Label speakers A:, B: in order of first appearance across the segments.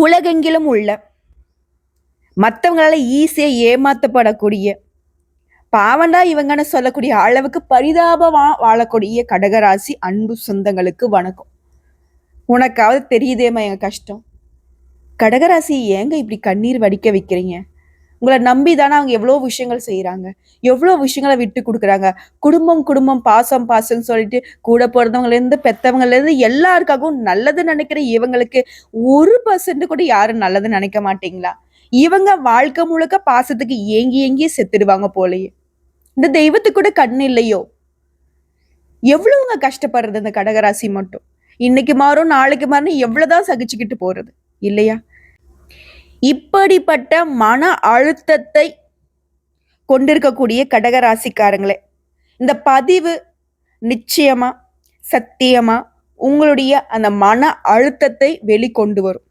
A: உலகெங்கிலும் உள்ள மற்றவங்களால ஈஸியாக ஏமாத்தப்படக்கூடிய பாவண்டா இவங்கன்னு சொல்லக்கூடிய அளவுக்கு பரிதாபமா வாழக்கூடிய கடகராசி அன்பு சொந்தங்களுக்கு வணக்கம். உனக்காவது தெரியுதேம்மா எங்க கஷ்டம். கடகராசி ஏங்க இப்படி கண்ணீர் வடிக்க வைக்கிறீங்க? உங்களை நம்பி தானே அவங்க எவ்வளோ விஷயங்கள் செய்கிறாங்க எவ்வளோ விஷயங்களை விட்டு கொடுக்குறாங்க? குடும்பம் குடும்பம் பாசம் பாசம்னு சொல்லிட்டு கூட பிறந்தவங்கலேருந்து பெற்றவங்கலேருந்து எல்லாருக்காகவும் நல்லது நினைக்கிற இவங்களுக்கு ஒரு பர்சன்ட் கூட யாரும் நல்லது நினைக்க மாட்டீங்களா? இவங்க வாழ்க்கை முழுக்க பாசத்துக்கு ஏங்கி ஏங்கி செத்துடுவாங்க போலயே. இந்த தெய்வத்துக்கு கூட கண் இல்லையோ? எவ்வளவுங்க கஷ்டப்படுறது இந்த கடகராசி மட்டும்? இன்னைக்கு மாறும் நாளைக்கு மாறும் எவ்வளவுதான் சகிச்சுக்கிட்டு போறது? இல்லையா? இப்படிப்பட்ட மன அழுத்தத்தை கொண்டிருக்கக்கூடிய கடகராசிக்காரங்களே இந்த பதிவு நிச்சயமா சத்தியமா உங்களுடைய அந்த மன அழுத்தத்தை வெளிக்கொண்டு வரும்.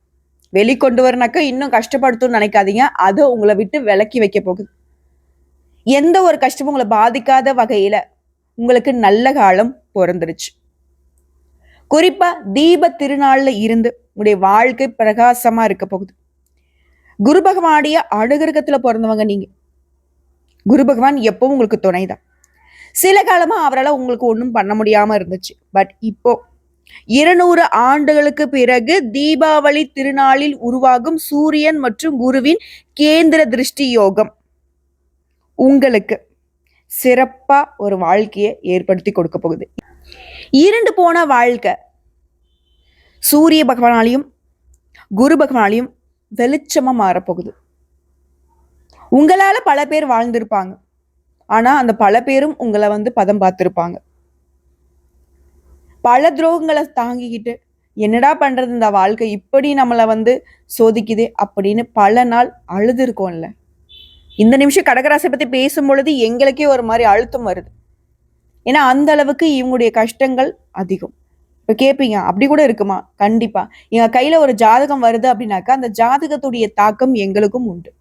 A: வெளிக்கொண்டு வரனாக்கா இன்னும் கஷ்டப்படுத்தும்னு நினைக்காதீங்க. அது உங்களை விட்டு விலக்கி வைக்க போகுது. எந்த ஒரு கஷ்டமும் உங்களை பாதிக்காத வகையில உங்களுக்கு நல்ல காலம் பிறந்துருச்சு. குறிப்பா தீப திருநாள்ல இருந்து உங்களுடைய வாழ்க்கை பிரகாசமா இருக்க போகுது. குரு பகவானுடைய அனுகிரகத்துல பிறந்தவங்க நீங்க. குரு பகவான் எப்பவும் உங்களுக்கு துணைதான். சில காலமா அவரால் உங்களுக்கு ஒன்றும் பண்ண முடியாம இருந்துச்சு. பட் இப்போ இருநூறு ஆண்டுகளுக்கு பிறகு தீபாவளி திருநாளில் உருவாகும் சூரியன் மற்றும் குருவின் கேந்திர திருஷ்டி யோகம் உங்களுக்கு சிறப்பா ஒரு வாழ்க்கையை ஏற்படுத்தி கொடுக்க போகுது. இரண்டு போன வாழ்க்கை சூரிய பகவானாலையும் குரு பகவானாலையும் வெளிச்சமாக மாறப்போகுது. உங்களால் பல பேர் வாழ்ந்திருப்பாங்க. ஆனால் அந்த பல பேரும் உங்களை வந்து பதம் பார்த்துருப்பாங்க. பல துரோகங்களை தாங்கிக்கிட்டு என்னடா பண்ணுறது இந்த வாழ்க்கை? இப்படி நம்மளை வந்து சோதிக்குதே அப்படின்னு பல நாள் அழுதுருக்கோம்ல. இந்த நிமிஷம் கடகராசை பற்றி பேசும் பொழுது எங்களுக்கே ஒரு மாதிரி அழுத்தம் வருது. ஏன்னா அந்த அளவுக்கு இவங்களுடைய கஷ்டங்கள் அதிகம். இப்போ கேட்பீங்க அப்படி கூட இருக்குமா? கண்டிப்பா. எங்க கையில ஒரு ஜாதகம் வருது அப்படின்னாக்கா அந்த ஜாதகத்துடைய தாக்கம் எங்களுக்கும் உண்டு.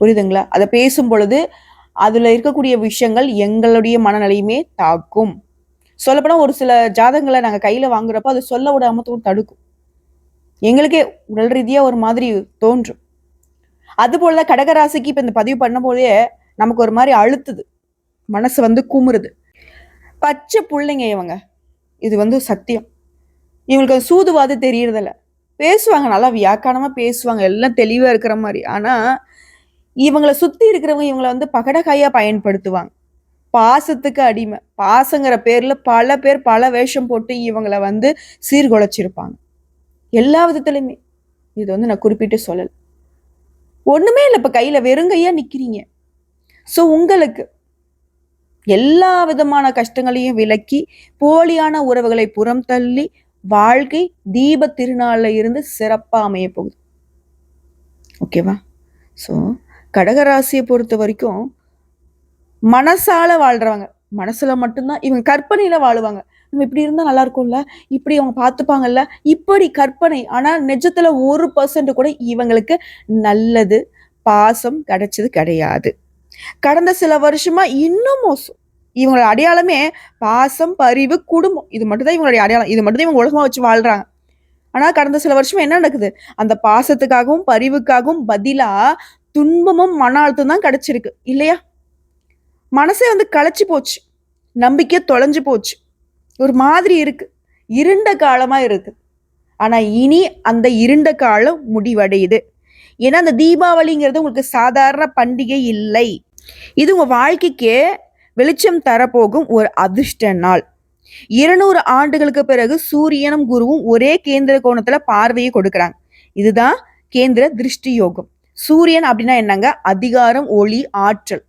A: புரியுதுங்களா? அதை பேசும் பொழுது அதுல இருக்கக்கூடிய விஷயங்கள் எங்களுடைய மனநிலையுமே தாக்கும். சொல்லப்போனா ஒரு சில ஜாதகங்களை நாங்கள் கையில வாங்குறப்போ அதை சொல்ல விடாம தடுக்கும். எங்களுக்கே உடல் ரீதியா ஒரு மாதிரி தோன்றும். அது போலதான் கடகராசிக்கு இப்ப இந்த பதிவு பண்ண போதே நமக்கு ஒரு மாதிரி அழுத்துது. மனசு வந்து குமுறுது. பச்சை பிள்ளைங்க இவங்க. இது வந்து சத்தியம். இவங்களுக்கு அது சூதுவாது தெரியறதில்ல. பேசுவாங்க நல்லா வியாக்கானமாக பேசுவாங்க எல்லாம் தெளிவாக இருக்கிற மாதிரி. ஆனால் இவங்களை சுற்றி இருக்கிறவங்க இவங்களை வந்து பகடகாயாக பயன்படுத்துவாங்க. பாசத்துக்கு அடிமை. பாசங்கிற பேரில் பல பேர் பல வேஷம் போட்டு இவங்களை வந்து சீர்குலைச்சிருப்பாங்க. எல்லா விதத்துலையுமே இது வந்து நான் குறிப்பிட்டு சொல்லலை. ஒன்றுமே இல்லை இப்போ கையில் வெறுங்கையாக நிற்கிறீங்க ஸோ உங்களுக்கு எல்லா விதமான கஷ்டங்களையும் விலக்கி போலியான உறவுகளை புறம் தள்ளி வாழ்க்கை தீப திருநாளில் இருந்து சிறப்பாக அமைய போகுது. ஓகேவா ஸோ கடகராசியை பொறுத்த வரைக்கும் மனசால வாழ்றவங்க மனசுல மட்டும்தான் இவங்க கற்பனையில வாழுவாங்க. நம்ம இப்படி இருந்தால் நல்லா இருக்கும்ல? இப்படி அவங்க பார்த்துப்பாங்கல்ல? இப்படி கற்பனை. ஆனால் நிஜத்துல ஒரு பர்சன்ட் கூட இவங்களுக்கு நல்லது பாசம் கிடைச்சது கிடையாது. கடந்த சில வருஷமா இன்னும் மோசம். இவங்களோட அடையாளமே பாசம் பரிவு குடும்பம். இது மட்டும்தான் இவங்களுடைய அடையாளம். இது மட்டும்தான் இவங்க உலகமா வச்சு வாழ்றாங்க. ஆனா கடந்த சில வருஷமா என்ன நடக்குது? அந்த பாசத்துக்காகவும் பரிவுக்காகவும் பதிலா துன்பமும் மன அழுத்தம் தான் கிடைச்சிருக்கு. இல்லையா? மனசே வந்து களைச்சி போச்சு. நம்பிக்கை தொலைஞ்சு போச்சு. ஒரு மாதிரி இருக்கு. இருண்ட காலமா இருக்கு. ஆனா இனி அந்த இருண்ட காலம் முடிவடையுது. ஏன்னா அந்த தீபாவளிங்கிறது உங்களுக்கு சாதாரண பண்டிகை இல்லை. இது உங்கள் வாழ்க்கைக்கு வெளிச்சம் தரப்போகும் ஒரு அதிர்ஷ்ட நாள். இருநூறு ஆண்டுகளுக்கு பிறகு சூரியனும் குருவும் ஒரே கேந்திர கோணத்துல பார்வையை கொடுக்குறாங்க. இதுதான் கேந்திர திருஷ்டி யோகம். சூரியன் அப்படின்னா என்னங்க? அதிகாரம் ஒளி ஆற்றல்.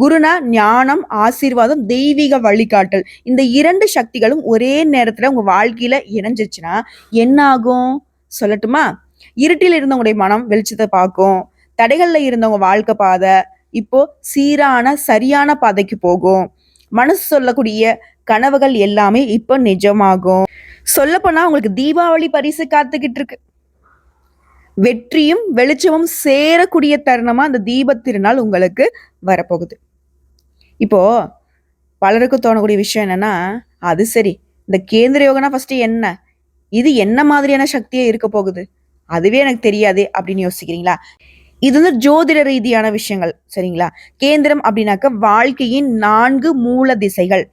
A: குருனா ஞானம் ஆசீர்வாதம் தெய்வீக வழிகாட்டல். இந்த இரண்டு சக்திகளும் ஒரே நேரத்துல உங்க வாழ்க்கையில இணைஞ்சிருச்சுன்னா என்ன ஆகும் சொல்லட்டுமா? இருட்டில் இருந்தவங்களுடைய மனம் வெளிச்சத்தை பார்க்கும். தடைகளில் இருந்தவங்க வாழ்க்கை பாதை இப்போ சீரான சரியான பாதைக்கு போகும். மனசு சொல்லக்கூடிய கனவுகள் எல்லாமே இப்போ நிஜமாகும். சொல்லப்போனா உங்களுக்கு தீபாவளி பரிசு காத்துக்கிட்டு இருக்கு வெற்றியும் வெளிச்சமும் சேரக்கூடிய தருணமா அந்த தீப திருநாள் உங்களுக்கு வரப்போகுது. இப்போ பலருக்கு தோணக்கூடிய விஷயம் என்னன்னா அது சரி இந்த கேந்திர யோகனா ஃபர்ஸ்ட் என்ன? இது என்ன மாதிரியான சக்தியா இருக்க போகுது? அதுவே எனக்கு தெரியாது அப்படின்னு யோசிக்கிறீங்களா? இது வந்து ஜோதிட ரீதியான விஷயங்கள் சரிங்களா? கேந்திரம் அப்படின்னாக்க வாழ்க்கையின் நான்கு மூல திசைகள்.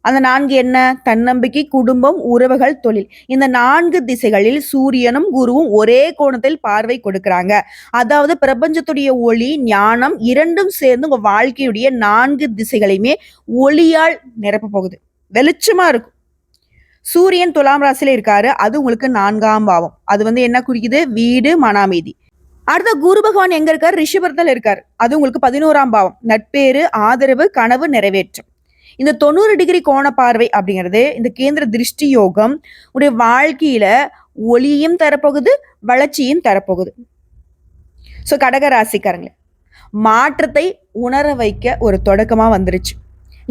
A: அந்த நான்கு என்ன? தன்னம்பிக்கை குடும்பம் உறவுகள் தொழில். இந்த நான்கு திசைகளில் சூரியனும் குருவும் ஒரே கோணத்தில் பார்வை கொடுக்கறாங்க. அதாவது பிரபஞ்சத்துடைய ஒளி ஞானம் இரண்டும் சேர்ந்து உங்க வாழ்க்கையுடைய நான்கு திசைகளையுமே ஒளியால் நிரப்ப போகுது. வெளிச்சமா இருக்கும். சூரியன் துலாம் ராசியில இருக்காரு. அது உங்களுக்கு நான்காம் பாவம். அது வந்து என்ன குறிக்குது? வீடு மனாமீதி அடுத்த குரு பகவான் எங்க இருக்காரு? ரிஷபத்தில் இருக்காரு. அது உங்களுக்கு பதினோராம் பாவம். நட்பேறு ஆதரவு கனவு நிறைவேற்றம். இந்த தொண்ணூறு டிகிரி கோண பார்வை அப்படிங்கிறது இந்த கேந்திர திருஷ்டி யோகம் உடைய வாழ்க்கையில ஒளியும் தரப்போகுது வளர்ச்சியும் தரப்போகுது. ஸோ கடக ராசிக்காரங்களே மாற்றத்தை உணர வைக்க ஒரு தொடக்கமாக வந்துருச்சு.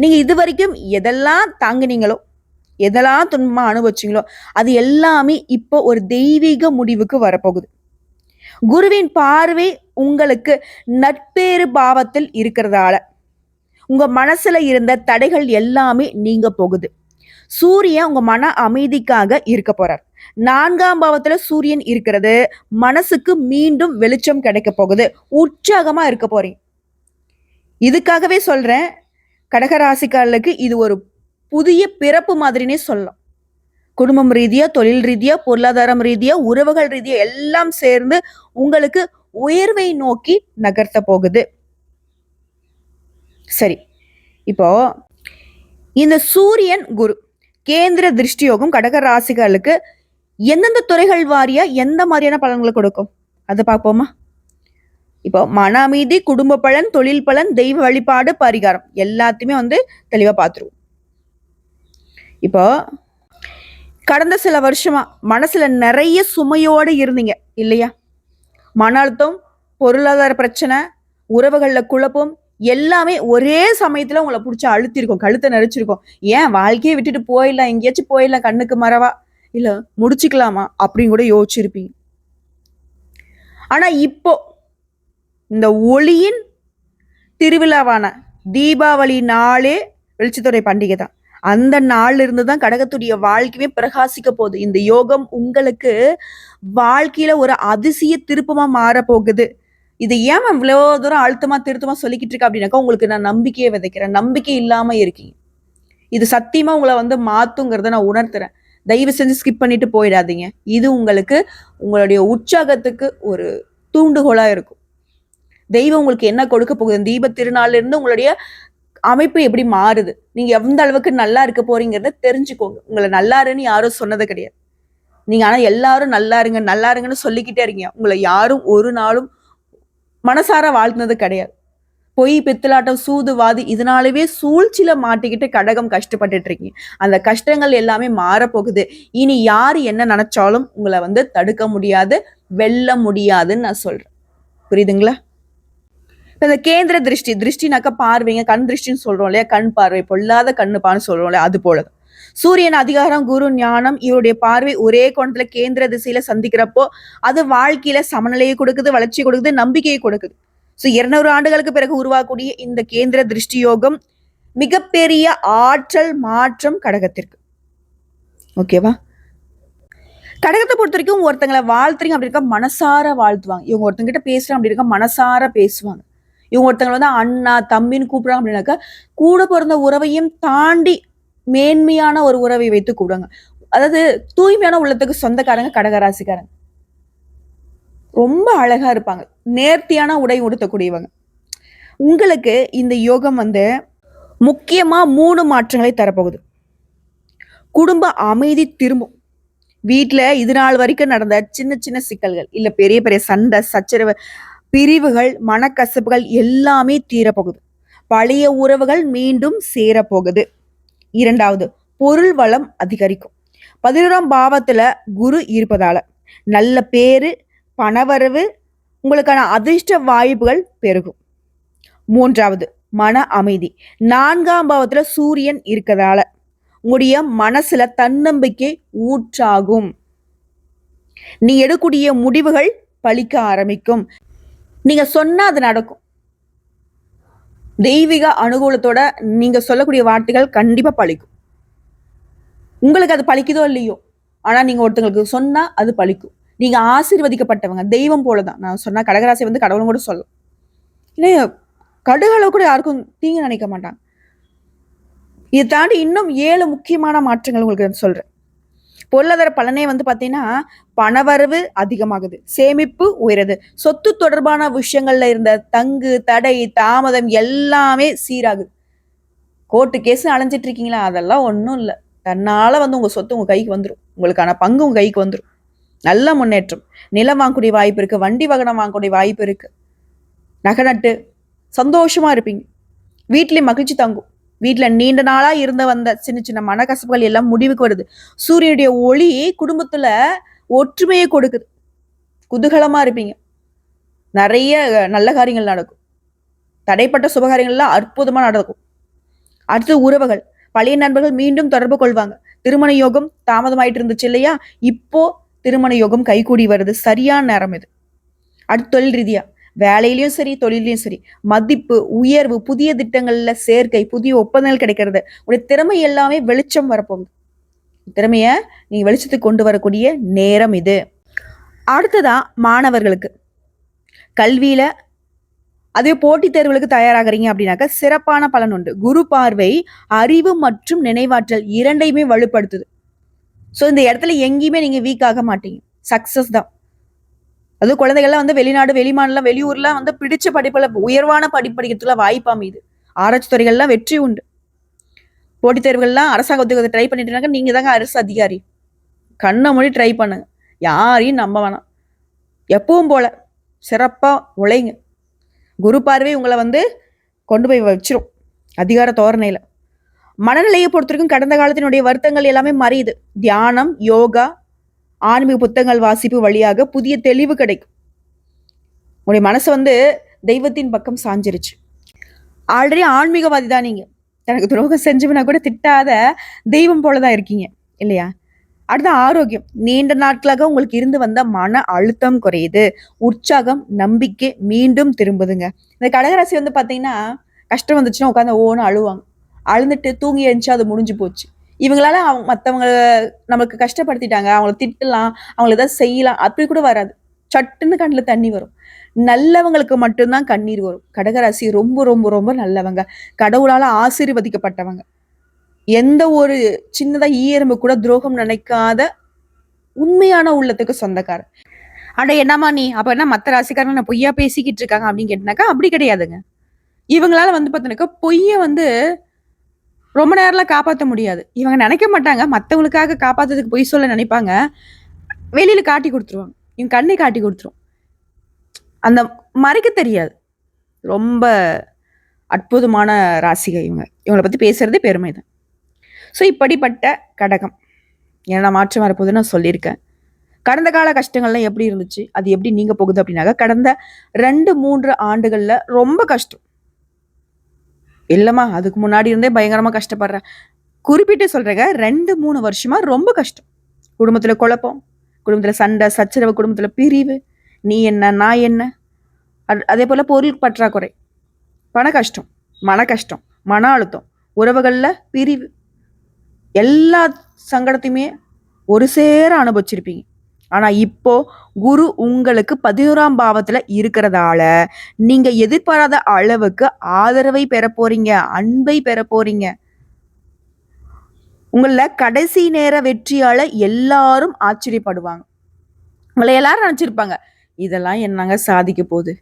A: நீங்கள் இது வரைக்கும் எதெல்லாம் தாங்கினீங்களோ எதெல்லாம் துன்பமாக அனுபவிச்சீங்களோ அது எல்லாமே இப்போ ஒரு தெய்வீக முடிவுக்கு வரப்போகுது. குருவின் பார்வை உங்களுக்கு நட்பேறு பாவத்தில் இருக்கிறதால. உங்க மனசுல இருந்த தடைகள் எல்லாமே நீங்க போகுது. சூரியன் உங்க மன அமைதிக்காக இருக்க போறார். நான்காம் பாவத்துல சூரியன் இருக்கிறது. மனசுக்கு மீண்டும் வெளிச்சம் கிடைக்க போகுது. உற்சாகமா இருக்க போறீங்க. இதுக்காகவே சொல்றேன். கடகராசிக்காரர்களுக்கு இது ஒரு புதிய பிறப்பு மாதிரினே சொல்லலாம். குடும்பம் ரீதியா தொழில் ரீதியா பொருளாதாரம் ரீதியா உறவுகள் ரீதியா எல்லாம் சேர்ந்து உங்களுக்கு உயர்வை நோக்கி நகர்த்த போகுது. சரி. இப்போ இந்த சூரியன் குரு கேந்திர திருஷ்டியோகம் கடக ராசிகளுக்கு எந்தெந்த துறைகள் வாரியா எந்த மாதிரியான பலன்களை கொடுக்கும்? அதை பார்ப்போமா? இப்போ மன அமைதி குடும்ப பலன் தொழில் பலன் தெய்வ வழிபாடு பரிகாரம். எல்லாத்தையுமே வந்து தெளிவா பார்த்துருவோம். இப்போ கடந்த சில வருஷமா மனசுல நிறைய சுமையோடு இருந்தீங்க இல்லையா? மன அழுத்தம் பொருளாதார பிரச்சனை உறவுகள்ல குழப்பம் எல்லாமே ஒரே சமயத்துல உங்களை பிடிச்சி அழுத்திருக்கும் கழுத்தை நெரிச்சிருக்கோம். ஏன் வாழ்க்கையை விட்டுட்டு போயிடலாம் எங்கேயாச்சும் போயிடலாம் கண்ணுக்கு மறவா? இல்ல முடிச்சுக்கலாமா? அப்படின்னு கூட யோசிச்சிருப்பீங்க. ஆனா இப்போ இந்த ஒளியின் திருவிழாவான தீபாவளி நாளே வெளிச்சத்துறை பண்டிகை தான் அந்த நாள்ல இருந்து தான் கடகத்துடைய வாழ்க்கையுமே பிரகாசிக்க போகுது. இந்த யோகம் உங்களுக்கு வாழ்க்கையில ஒரு அதிசய திருப்பமா மாற போகுது இது ஏன் இவ்வளோ தூரம் அழுத்தமா திருத்தமா சொல்லிக்கிட்டு இருக்கேன் அப்படின்னாக்கா உங்களுக்கு நான் நம்பிக்கையை விதைக்கிறேன். நம்பிக்கை இல்லாம இருக்கீங்க. இது சத்தியமா உங்களை வந்து மாத்துங்கிறத நான் உணர்த்துறேன். தயவு செஞ்சு ஸ்கிப் பண்ணிட்டு போயிடாதீங்க. இது உங்களுக்கு உங்களுடைய உற்சாகத்துக்கு ஒரு தூண்டுகோலா இருக்கும். தெய்வம் உங்களுக்கு என்ன கொடுக்க போகுது? தீப திருநாள்ல இருந்து உங்களுடைய அமைப்பு எப்படி மாறுது? நீங்க எந்த அளவுக்கு நல்லா இருக்க போறீங்கிறத தெரிஞ்சுக்கோங்க. உங்களை நல்லாருன்னு யாரும் சொன்னது கிடையாது. நீங்க ஆனா எல்லாரும் நல்லா இருங்க நல்லா இருங்கன்னு சொல்லிக்கிட்டே இருக்கீங்க. உங்களை யாரும் ஒரு நாளும் மனசார வாழ்ந்தது கிடையாது. பொய் பித்தலாட்டம் சூதுவாதி இதனாலவே சூழ்ச்சியில மாட்டிக்கிட்டு கடகம் கஷ்டப்பட்டுட்டு இருக்கீங்க. அந்த கஷ்டங்கள் எல்லாமே மாறப்போகுது. இனி யார் என்ன நினைச்சாலும் உங்களை வந்து தடுக்க முடியாது வெல்ல முடியாதுன்னு நான் சொல்றேன். புரியுதுங்களா? இந்த கேந்திர திருஷ்டி திருஷ்டினாக்க பார்வைங்க கண் திருஷ்டின்னு சொல்றோம் இல்லையா? கண் பார்வை பொல்லாத கண்ணுப்பான்னு சொல்றோம் இல்லையா? அது போல சூரியன் அதிகாரம் குரு ஞானம் இவருடைய பார்வை ஒரே கோணத்துல கேந்திர திசையில சந்திக்கிறப்போ அது வாழ்க்கையில சமநிலையை கொடுக்குது வளர்ச்சி கொடுக்குது நம்பிக்கையை கொடுக்குது. ஸோ இருநூறு ஆண்டுகளுக்கு பிறகு உருவாக்கக்கூடிய இந்த கேந்திர திருஷ்டி யோகம் மிகப்பெரிய ஆற்றல் மாற்றம் கடகத்திற்கு. ஓகேவா? கடகத்தை பொறுத்த வரைக்கும் ஒருத்தங்களை வாழ்த்துறீங்க அப்படி இருக்க மனசார வாழ்த்துவாங்க. இவங்க ஒருத்தங்கிட்ட பேசுறாங்க அப்படி இருக்கா மனசார பேசுவாங்க. இவங்க ஒருத்தங்களை வந்து அண்ணா தம்பின்னு கூப்பிடுறாங்க அப்படின்னாக்கா கூட பிறந்த உறவையும் தாண்டி மேன்மையான ஒரு உறவை வைத்து கூப்பிடுவாங்க. அதாவது தூய்மையான உள்ளத்துக்கு சொந்தக்காரங்க கடகராசிக்காரங்க. ரொம்ப அழகா இருப்பாங்க. நேர்த்தியான உடை உடுத்தக்கூடியவங்க. உங்களுக்கு இந்த யோகம் வந்து முக்கியமா மூணு மாற்றங்களை தரப்போகுது. குடும்ப அமைதி திரும்பும். வீட்டில் இது நாள் வரைக்கும் நடந்த சின்ன சின்ன சிக்கல்கள் இல்லை பெரிய பெரிய சண்டை சச்சரவு பிரிவுகள் மனக்கசப்புகள் எல்லாமே தீரப்போகுது. பழைய உறவுகள் மீண்டும் சேரப்போகுது. இரண்டாவது பொருள் வளம் அதிகரிக்கும். பதினோராம் பாவத்துல குரு இருப்பதால நல்ல பேரு பணவரவு உங்களுக்கான அதிர்ஷ்ட வாய்ப்புகள் பெருகும். மூன்றாவது மன அமைதி. நான்காம் பாவத்துல சூரியன் இருக்கிறதால உங்களுடைய மனசுல தன்னம்பிக்கை ஊற்றாகும். நீ எடுக்கக்கூடிய முடிவுகள் பழிக்க ஆரம்பிக்கும். நீங்க சொன்னா அது நடக்கும். தெய்வீக அனுகூலத்தோட நீங்க சொல்லக்கூடிய வார்த்தைகள் கண்டிப்பா பழிக்கும். உங்களுக்கு அது பழிக்குதோ இல்லையோ ஆனா நீங்க ஒருத்தங்களுக்கு சொன்னா அது பழிக்கும். நீங்க ஆசீர்வதிக்கப்பட்டவங்க தெய்வம் போலதான். நான் சொன்னா கடகராசி வந்து கடவுளும் கூட சொல்லும் இல்லையா கடுகளவு கூட யாருக்கும் தீங்கு நினைக்க மாட்டாங்க. இதை தாண்டி இன்னும் ஏழு முக்கியமான மாற்றங்கள் உங்களுக்கு நான் சொல்றேன். பொருளாதார பலனே வந்து பார்த்தீங்கன்னா பணவரவு அதிகமாகுது சேமிப்பு உயருது. சொத்து தொடர்பான விஷயங்கள்ல இருந்த தங்கு தடை தாமதம் எல்லாமே சீராகுது. கோர்ட்டு கேஸ் அலைஞ்சிட்டு இருக்கீங்களா? அதெல்லாம் ஒன்றும் இல்லை. தன்னால் வந்து உங்கள் சொத்து உங்கள் கைக்கு வந்துடும் உங்களுக்கான பங்கு உங்கள் கைக்கு வந்துடும் நல்ல முன்னேற்றம். நிலம் வாங்கக்கூடிய வாய்ப்பு இருக்குது வண்டி வாகனம் வாங்கக்கூடிய வாய்ப்பு இருக்குது நகை நட்டு சந்தோஷமாக இருப்பீங்க. வீட்லயே மகிழ்ச்சி தங்கும். வீட்டில் நீண்ட நாளாக இருந்த வந்த சின்ன சின்ன மனக்கசப்புகள் எல்லாம் முடிவுக்கு வருது. சூரியனுடைய ஒளி குடும்பத்தில் ஒற்றுமையை கொடுக்குது. குதூகலமாக இருப்பீங்க. நிறைய நல்ல காரியங்கள் நடக்கும். தடைப்பட்ட சுபகாரியங்கள்லாம் அற்புதமாக நடக்கும். அடுத்து உறவுகள். பழைய நண்பர்கள் மீண்டும் தொடர்பு கொள்வாங்க. திருமண யோகம் தாமதமாயிட்டு இருந்துச்சு இல்லையா? இப்போ திருமண யோகம் கைகூடி வருது. சரியான நேரம் இது. அடுத்து தொழில் ரீதியாக வேலையிலையும் சரி தொழிலையும் சரி மதிப்பு உயர்வு புதிய திட்டங்கள்ல சேர்க்கை புதிய ஒப்பந்தங்கள் கிடைக்கிறது. உடைய திறமை எல்லாமே வெளிச்சம் வரப்போகுது. திறமைய நீங்கள் வெளிச்சத்துக்கு கொண்டு வரக்கூடிய நேரம் இது. அடுத்ததா மாணவர்களுக்கு. கல்வியில அதே போட்டித் தேர்வுகளுக்கு தயாராகிறீங்க அப்படின்னாக்கா சிறப்பான பலன் உண்டு. குரு பார்வை அறிவு மற்றும் நினைவாற்றல் இரண்டையுமே வலுப்படுத்துது. ஸோ இந்த இடத்துல எங்கேயுமே நீங்கள் வீக் ஆக மாட்டீங்க. சக்ஸஸ் தான். அது குழந்தைகள்லாம் வந்து வெளிநாடு வெளிமாநிலம் வெளியூர்லாம் வந்து பிடிச்ச படிப்புல உயர்வான படிப்பு படிக்கிறதுக்குள்ள வாய்ப்பு அமையுது. ஆராய்ச்சி துறைகள்லாம் வெற்றி உண்டு. போட்டித் தேர்வுகள்லாம் அரசாங்க உத்தியோகத்தை ட்ரை பண்ணிட்டுனாக்க நீங்க தாங்க அரசு அதிகாரி. கண்ணை மொழி ட்ரை பண்ணுங்க. யாரையும் நம்ப வேணாம். எப்பவும் போல சிறப்பா உழைங்க. குரு பார்வை உங்களை வந்து கொண்டு போய் வச்சிரும். அதிகார தோரணையில. மனநிலையை பொறுத்த வரைக்கும் கடந்த காலத்தினுடைய வருத்தங்கள் எல்லாமே மறையுது. தியானம் யோகா ஆன்மீக புத்தகங்கள் வாசிப்பு வழியாக புதிய தெளிவு கிடைக்கும். உங்களுடைய மனசு வந்து தெய்வத்தின் பக்கம் சாஞ்சிருச்சு. ஆல்ரெடி ஆன்மீகவாதி தான் நீங்க. எனக்கு துரோகம் செஞ்சவனா கூட திட்டாத தெய்வம் போலதான் இருக்கீங்க இல்லையா? அடுத்த ஆரோக்கியம். நீண்ட நாட்களாக உங்களுக்கு இருந்து வந்த மன அழுத்தம் குறையுது. உற்சாகம் நம்பிக்கை மீண்டும் திரும்புதுங்க. இந்த கடகராசி வந்து பார்த்தீங்கன்னா கஷ்டம் வந்துச்சுன்னா உட்காந்து ஓன்னு அழுவாங்க. அழுந்துட்டு தூங்கி எழுந்துச்சு அது முடிஞ்சு போச்சு. இவங்களால அவங்க மற்றவங்க நம்மளுக்கு கஷ்டப்படுத்திட்டாங்க அவங்கள திட்டலாம் அவங்கள ஏதாவது செய்யலாம் அப்படி கூட வராது. சட்டுன்னு கண்ணில் தண்ணி வரும். நல்லவங்களுக்கு மட்டும்தான் கண்ணீர் வரும். கடகராசி ரொம்ப ரொம்ப ரொம்ப நல்லவங்க. கடவுளால ஆசீர்வதிக்கப்பட்டவங்க. எந்த ஒரு சின்னதா ஈயரும்பு கூட துரோகம் நினைக்காத உண்மையான உள்ளத்துக்கு சொந்தக்காரர். அட என்னம்மா நீ? அப்ப என்ன மத்த ராசிக்காரங்க நான் பொய்யா பேசிக்கிட்டு இருக்காங்க அப்படின்னு கேட்டினாக்கா அப்படி கிடையாதுங்க. இவங்களால வந்து பார்த்தோன்னாக்கா பொய்யை வந்து ரொம்ப நேரம்லாம் காப்பாற்ற முடியாது. இவங்க நினைக்க மாட்டாங்க. மற்றவங்களுக்காக காப்பாற்றுறதுக்கு பொய் சொல்ல நினைப்பாங்க. வெளியில் காட்டி கொடுத்துருவாங்க. இவங்க கண்ணை காட்டி கொடுத்துரும். அந்த மறைக்க தெரியாது. ரொம்ப அற்புதமான ராசிகை இவங்க. இவங்களை பற்றி பேசுகிறதே பெருமை தான் ஸோ இப்படிப்பட்ட கடகம். என்ன மாற்றம் வரப்போகுதுன்னு நான் சொல்லியிருக்கேன். கடந்த கால கஷ்டங்கள்லாம் எப்படி இருந்துச்சு? அது எப்படி நீங்கள் போகுது அப்படின்னாக்க கடந்த ரெண்டு மூன்று ஆண்டுகளில் ரொம்ப கஷ்டம். இல்லைம்மா அதுக்கு முன்னாடி இருந்தே பயங்கரமாக கஷ்டப்படுறேன். குறிப்பிட்டு சொல்கிறேங்க ரெண்டு மூணு வருஷமாக ரொம்ப கஷ்டம். குடும்பத்தில் குழப்பம் குடும்பத்தில் சண்டை சச்சரவு குடும்பத்தில் பிரிவு நீ என்ன நான் என்ன? அதே போல் பொருள் பற்றாக்குறை. பண கஷ்டம் மன கஷ்டம் மன அழுத்தம் உறவுகளில் பிரிவு. எல்லா சங்கடத்தையுமே ஒரு சேர அனுபவிச்சிருப்பீங்க. ஆனால் இப்போ குரு உங்களுக்கு பதினோராம் பாவத்தில் இருக்கிறதால நீங்கள் எதிர்பாராத அளவுக்கு ஆதரவை பெற போறீங்க அன்பை பெற போறீங்க. உங்களில் கடைசி நேர வெற்றியால் எல்லாரும் ஆச்சரியப்படுவாங்க. உங்களை எல்லாரும் நினச்சிருப்பாங்க இதெல்லாம் என்னங்க சாதிக்க போகுது?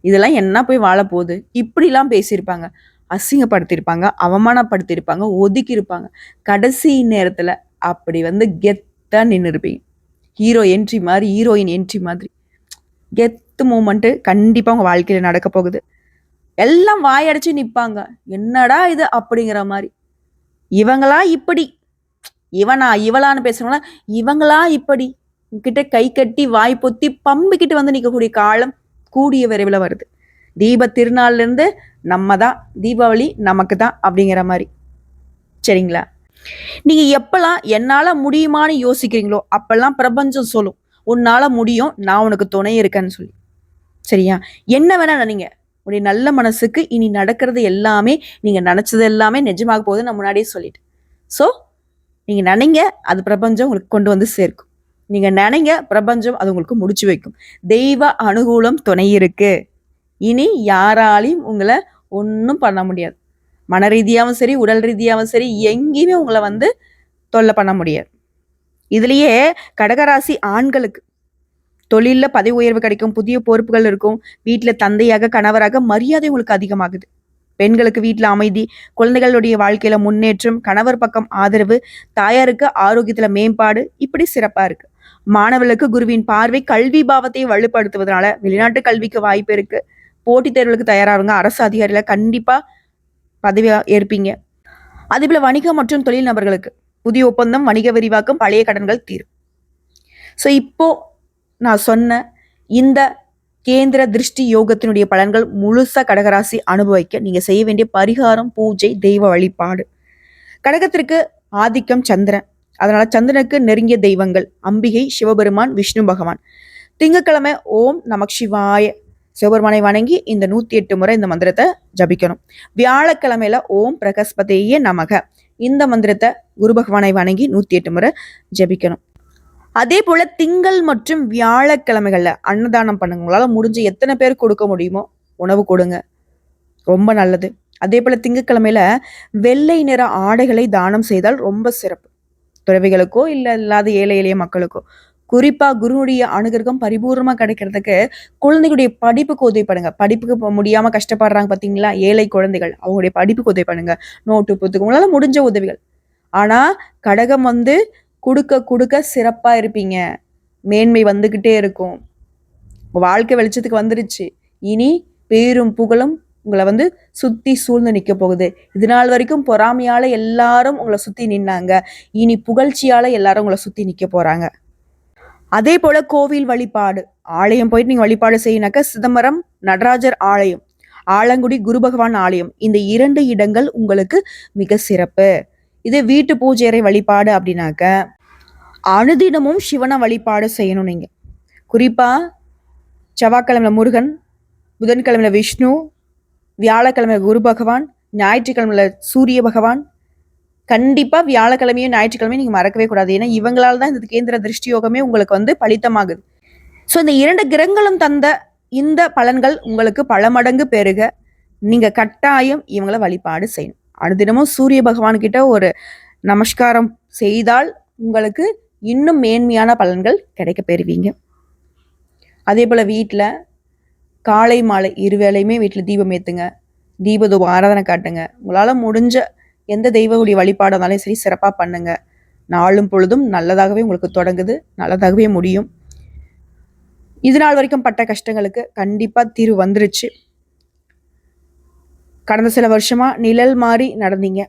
A: இதெல்லாம் என்ன போய் வாழ போகுது? இப்படிலாம் பேசியிருப்பாங்க. அசிங்கப்படுத்தியிருப்பாங்க அவமானப்படுத்தியிருப்பாங்க ஒதுக்கியிருப்பாங்க. கடைசி நேரத்தில் அப்படி வந்து கெத்தாக நின்று இருப்பீங்க ஹீரோ என்ட்ரி மாதிரி ஹீரோயின் என்ட்ரி மாதிரி. கெத்து மூமெண்ட்டு கண்டிப்பாக அவங்க வாழ்க்கையில் நடக்க போகுது. எல்லாம் வாயடைச்சு நிற்பாங்க என்னடா இது அப்படிங்கிற மாதிரி. இவங்களா இப்படி? இவனா இவளான்னு பேசுகிறவங்களா இவங்களா இப்படி? உங்ககிட்ட கை கட்டி வாய் பொத்தி பம்பிக்கிட்டு வந்து நிற்கக்கூடிய காலம் கூடிய விரைவில் வருது. தீப திருநாள்லேருந்து நம்ம தான் தீபாவளி நமக்கு தான் அப்படிங்கிற மாதிரி. சரிங்களா? நீங்க எப்பெல்லாம் என்னால முடியுமான்னு யோசிக்கிறீங்களோ அப்பெல்லாம் பிரபஞ்சம் சொல்லும் உன்னால முடியும் நான் உனக்கு துணை இருக்கேன்னு சொல்லி. சரியா? என்ன வேணா நினைங்க. உடைய நல்ல மனசுக்கு இனி நடக்கிறது எல்லாமே நீங்க நினைச்சது எல்லாமே நிஜமாக போகுது நான் முன்னாடியே சொல்லிட்டேன். ஸோ நீங்க நினைங்க அது பிரபஞ்சம் உங்களுக்கு கொண்டு வந்து சேர்க்கும். நீங்கள் நினைங்க பிரபஞ்சம் அது உங்களுக்கு முடிச்சு வைக்கும். தெய்வ அனுகூலம் துணை இருக்கு. இனி யாராலையும் உங்களை ஒன்றும் பண்ண முடியாது. மன ரீதியாகவும் சரி உடல் ரீதியாகவும் சரி எங்கேயுமே உங்களை வந்து தொல்லை பண்ண முடியாது. இதுலேயே கடகராசி ஆண்களுக்கு தொழிலில் பதவி உயர்வு கிடைக்கும் புதிய பொறுப்புகள் இருக்கும் வீட்டில் தந்தையாக கணவராக மரியாதை உங்களுக்கு அதிகமாகுது. பெண்களுக்கு வீட்டில் அமைதி குழந்தைகளுடைய வாழ்க்கையில முன்னேற்றம் கணவர் பக்கம் ஆதரவு தாயாருக்கு ஆரோக்கியத்துல மேம்பாடு இப்படி சிறப்பா இருக்கு. மாணவர்களுக்கு குருவின் பார்வை கல்வி பாவத்தை வலுப்படுத்துவதனால வெளிநாட்டு கல்விக்கு வாய்ப்பு இருக்கு. போட்டித் தேர்வுகளுக்கு தயாராகுங்க அரசு அதிகாரிகளை கண்டிப்பா பதவி ஏற்பீங்க. அதேபோல வணிகம் மற்றும் தொழில் நபர்களுக்கு புதிய ஒப்பந்தம் வணிக விரிவாக்கம் பழைய கடன்கள் தீரும். ஸோ இப்போ நான் சொன்ன இந்த கேந்திர திருஷ்டி யோகத்தினுடைய பலன்கள் முழுசா கடகராசி அனுபவிக்க நீங்கள் செய்ய வேண்டிய பரிகாரம் பூஜை தெய்வ வழிபாடு. கடகத்திற்கு ஆதிக்கம் சந்திரன். அதனால சந்திரனுக்கு நெருங்கிய தெய்வங்கள் அம்பிகை சிவபெருமான் விஷ்ணு பகவான். திங்கக்கிழமை ஓம் நமக் சிவாய. சிவபெருமானை வணங்கி இந்த நூத்தி எட்டு முறை இந்த மந்திரத்தை ஜபிக்கணும். வியாழக்கிழமையில ஓம் பிரகஸ்பதியே நமக. இந்த மந்திரத்தை குரு பகவானை வணங்கி நூத்தி எட்டு முறை ஜபிக்கணும். அதே போல திங்கள் மற்றும் வியாழக்கிழமைகள்ல அன்னதானம் பண்ணுங்க. உங்களால முடிஞ்ச எத்தனை பேர் கொடுக்க முடியுமோ உணவு கொடுங்க. ரொம்ப நல்லது. அதே போல திங்கக்கிழமையில வெள்ளை நிற ஆடைகளை தானம் செய்தால் ரொம்ப சிறப்பு. துறவிகளுக்கோ இல்லை இல்லாத ஏழை எளிய மக்களுக்கோ குறிப்பா குருனுடைய அனுகிரகம் பரிபூர்ணமா கிடைக்கிறதுக்கு குழந்தைகளுடைய படிப்புக்கு உதவி பண்ணுங்க. படிப்புக்கு முடியாம கஷ்டப்படுறாங்க பாத்தீங்களா? ஏழை குழந்தைகள் அவங்களுடைய படிப்புக்கு உதவி பண்ணுங்க. நோட்டு புத்தகம் உங்களால முடிஞ்ச உதவிகள். ஆனா கடகம் வந்து கொடுக்க கொடுக்க சிறப்பா இருப்பீங்க. மேன்மை வந்துகிட்டே இருக்கும். வாழ்க்கை வெளிச்சத்துக்கு வந்துருச்சு. இனி பேரும் புகழும் உங்களை வந்து சுத்தி சூழ்ந்து நிக்க போகுது. இது நாள் வரைக்கும் பொறாமையால எல்லாரும் உங்களை சுத்தி நின்னாங்க. இனி புகழ்ச்சியால எல்லாரும் உங்களை சுத்தி நிக்க போறாங்க. அதே போல கோவில் வழிபாடு. ஆலயம் போயிட்டு நீங்க வழிபாடு செய்யினாக்க சிதம்பரம் நடராஜர் ஆலயம் ஆலங்குடி குரு பகவான் ஆலயம் இந்த இரண்டு இடங்கள் உங்களுக்கு மிக சிறப்பு. இது வீட்டு பூஜை வழிபாடு அப்படின்னாக்க அனுதினமும் சிவனை வழிபாடு செய்யணும் நீங்க. குறிப்பா செவ்வாய்க்கிழமை முருகன் புதன்கிழமை விஷ்ணு வியாழக்கிழமை குரு பகவான் ஞாயிற்றுக்கிழமையில சூரிய பகவான் கண்டிப்பா வியாழக்கிழமையும் ஞாயிற்றுக்கிழமையும் நீங்க மறக்கவே கூடாது. ஏன்னா இவங்களால தான் இந்த கேந்திர திருஷ்டி யோகமே உங்களுக்கு வந்து பலித்தமாகுது. ஸோ இந்த இரண்டு கிரகங்களும் தந்த இந்த பலன்கள் உங்களுக்கு பல மடங்கு பெருக நீங்க கட்டாயம் இவங்களை வழிபாடு செய்யணும். அனுதினமும் சூரிய பகவான் கிட்ட ஒரு நமஸ்காரம் செய்தால் உங்களுக்கு இன்னும் மேன்மையான பலன்கள் கிடைக்க பெறுவீங்க. அதே போல வீட்டில் காலை மாலை இருவேளையுமே வீட்டில் தீபம் ஏற்றுங்க தீபதூபம் ஆராதனை காட்டுங்க. உங்களால் முடிஞ்ச எந்த தெய்வங்களுடைய வழிபாடு இருந்தாலும் சரி சிறப்பாக பண்ணுங்க. நாளும் பொழுதும் நல்லதாகவே உங்களுக்கு தொடங்குது நல்லதாகவே முடியும். இது நாள் வரைக்கும் பட்ட கஷ்டங்களுக்கு கண்டிப்பாக தீர்வு வந்துருச்சு. கடந்த சில வருஷமா நிழல் மாதிரி நடந்தீங்க.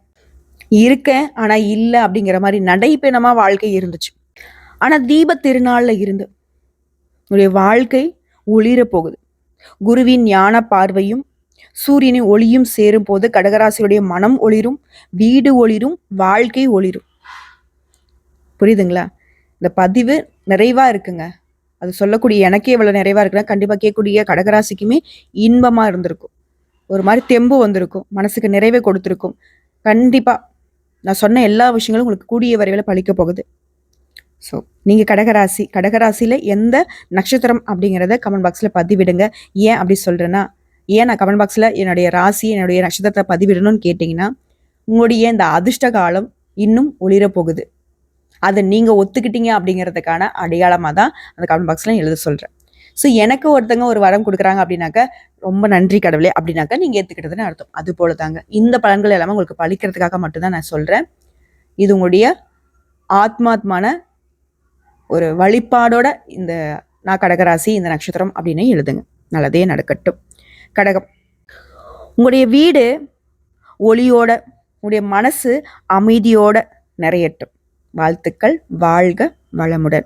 A: இருக்கேன் ஆனால் இல்லை அப்படிங்கிற மாதிரி நடைப்பெணமாக வாழ்க்கை இருந்துச்சு. ஆனால் தீப திருநாளில் இருந்து உங்களுடைய வாழ்க்கை ஒளிர போகுது. குருவின் ஞான பார்வையும் சூரியனின் ஒளியும் சேரும் போது கடகராசியுடைய மனம் ஒளிரும் வீடு ஒளிரும் வாழ்க்கை ஒளிரும். புரியுதுங்களா? இந்த பதிவு நிறைவா இருக்குங்க. அது சொல்லக்கூடிய எனக்கே இவ்வளவு நிறைவா இருக்குன்னா கண்டிப்பா கேட்கக்கூடிய கடகராசிக்குமே இன்பமா இருந்திருக்கும். ஒரு மாதிரி தெம்பு வந்திருக்கும். மனசுக்கு நிறைவை கொடுத்துருக்கும். கண்டிப்பா நான் சொன்ன எல்லா விஷயங்களும் உங்களுக்கு கூடிய வரைவில் பழிக்க போகுது. ஸோ நீங்கள் கடகராசி கடகராசியில் எந்த நட்சத்திரம் அப்படிங்கிறத கமெண்ட் பாக்ஸில் பதிவிடுங்க. ஏன் அப்படி சொல்கிறேன்னா ஏன் நான் கமெண்ட் பாக்ஸில் என்னுடைய ராசி என்னுடைய நட்சத்திரத்தை பதிவிடணும்னு கேட்டிங்கன்னா உங்களுடைய இந்த அதிர்ஷ்ட காலம் இன்னும் ஒளிரப்போகுது. அதை நீங்கள் ஒத்துக்கிட்டீங்க அப்படிங்கிறதுக்கான அடையாளமாக தான் அந்த கமெண்ட் பாக்ஸில் எழுத சொல்கிறேன் ஸோ எனக்கு ஒருத்தங்க ஒரு வரம் கொடுக்குறாங்க அப்படின்னாக்க ரொம்ப நன்றி கடவுளே அப்படின்னாக்கா நீங்கள் ஏற்றுக்கிட்டதுன்னு அர்த்தம். அது போல தாங்க. இந்த பலன்கள் எல்லாமே உங்களுக்கு பழிக்கிறதுக்காக மட்டும்தான் நான் சொல்கிறேன் இது உங்களுடைய ஆத்மாத்மான ஒரு வழிபாடோட இந்த நான் கடகராசி இந்த நட்சத்திரம் அப்படின்னு எழுதுங்க. நல்லதே நடக்கட்டும். கடகம். உங்களுடைய வீடு ஒளியோட உங்களுடைய மனசு அமைதியோட நிறையட்டும். வாழ்த்துக்கள் வாழ்க வளமுடன்.